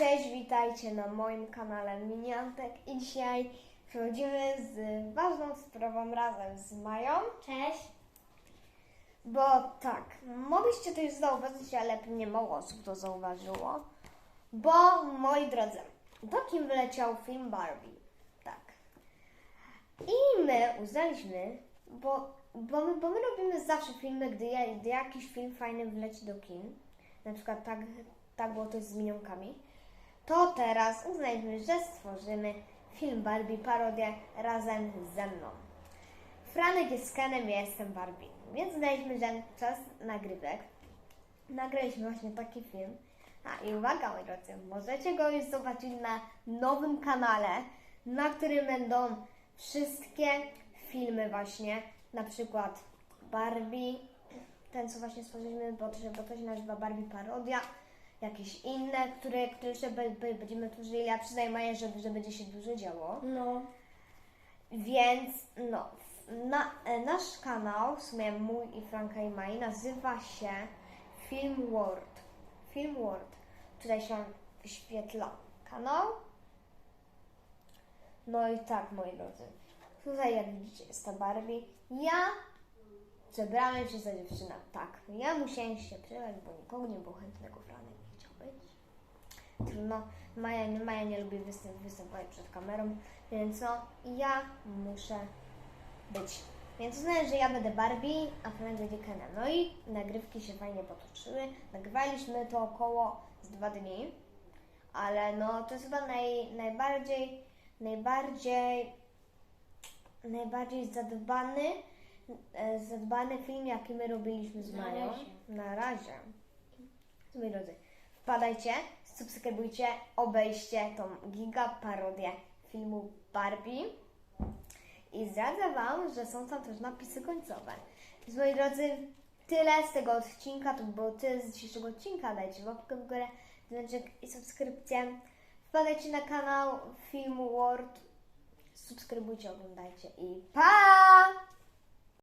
Cześć, witajcie na moim kanale Miniantek i dzisiaj przechodzimy z ważną sprawą razem z Mają, Cześć. bo tak, mogliście to już zauważyć, ale pewnie mało osób to zauważyło, bo moi drodzy, do kim wyleciał film Barbie, tak. I my uznaliśmy, bo, bo, my, bo my robimy zawsze filmy, gdy, gdy jakiś film fajny wleci do kin, na przykład tak, tak było to z minionkami, to teraz uznaliśmy, że stworzymy film Barbie parodię razem ze mną. Franek jest Kenem, ja jestem Barbie. Więc znaleźliśmy, że czas nagrywek. Nagraliśmy właśnie taki film. A i uwaga, moi drodzy, możecie go już zobaczyć na nowym kanale, na którym będą wszystkie filmy właśnie, na przykład Barbie, ten co właśnie stworzyliśmy, bo to, bo to się nazywa Barbie Parodia, jakieś inne, które, które jeszcze be, be, będziemy tworzyli, ja przyznaję Maję, że, że będzie się dużo działo. No. Więc no, na, e, nasz kanał, w sumie mój i Franka i Mai, nazywa się Film World. Film World. Tutaj się wyświetla kanał. No i tak, moi drodzy. Tutaj, jak widzicie, jest ta Barbie. Ja przebrałem się za dziewczynę. Tak, ja musiałem się przebrać, bo nikogo nie było chętnego. Nie chciał być. Trudno. Maja, nie- Maja nie lubi występ, występować przed kamerą, więc no, ja muszę być. Więc uznałem, że ja będę Barbie, a Franek będzie Kenem. No i nagrywki się fajnie potoczyły. Nagrywaliśmy to około z dwa dni, ale no to jest chyba naj, najbardziej, najbardziej, najbardziej zadbany, e, zadbany film, jaki my robiliśmy z Na Mają. razie. Na razie. Moi drodzy, wpadajcie, subskrybujcie, obejście tą giga parodię filmu Barbie. I zdradzę Wam, że są tam też napisy końcowe. Więc moi drodzy, tyle z tego odcinka, to było tyle z dzisiejszego odcinka. Dajcie łapkę w górę, dzwoneczek i subskrypcję. Wpadajcie na kanał Filmu World. Subskrybujcie, oglądajcie i pa!